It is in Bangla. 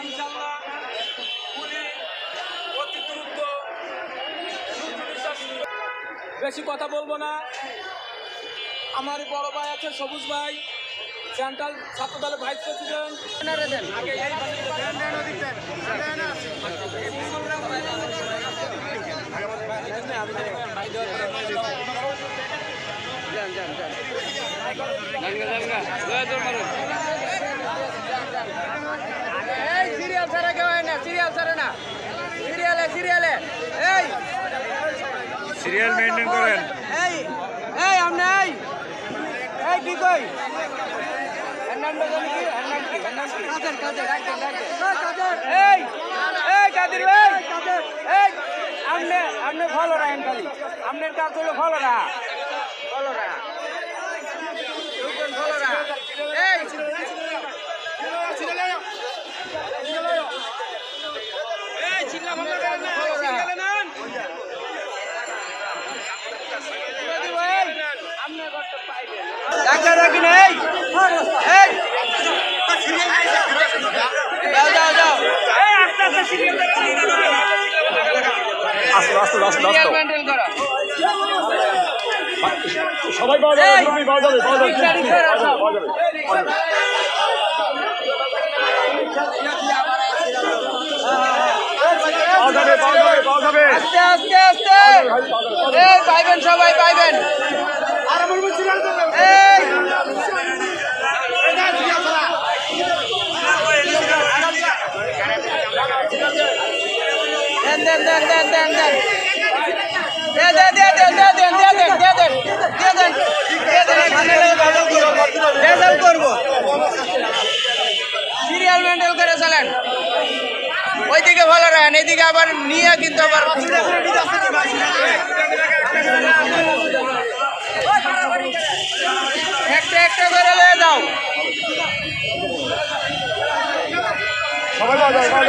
ইনশাল্লাহ উনি অতি দ্রুত সুস্থ নিঃশ্বাস নিয়ে- বেশি কথা বলব না। আমার বড় ভাই আছে সবুজ ভাই। সেন্ট্রাল ছাত্র দলের ভাইস প্রেসিডেন্ট। এই সিরিয়াল ছাড়া কেউ হয় সিরিয়াল ছাড়া না সিরিয়ালে সিরিয়ালে এই সিরিয়াল মেনটেন করেন এই এই আমনে এই এই কি কই এই এই কাদের এই আমনে আমনে ফলো রাখেন খালি আমনের কাজ হলো ফলো রাখা ফলো রাখা ফলো রাখা এই ডাক্তার রাখি এই। যাও যাও যাও। সবাই পাওয়া যাবে পাওয়া যাবে পাওয়া যাবে। আস্তে আস্তে আস্তে। এই পাইবেন সবাই পাইবেন দেন দেন দেন দেন দেন দেন দে দে দে দে দে দেন দে দেন দে দেন দে দেন দে দেন ওইদিকে ভালো রাখেন এইদিকে আবার নিয়ে কিন্তু আবার একটা একটা করে লয়ে যাও। ভালো রাখেন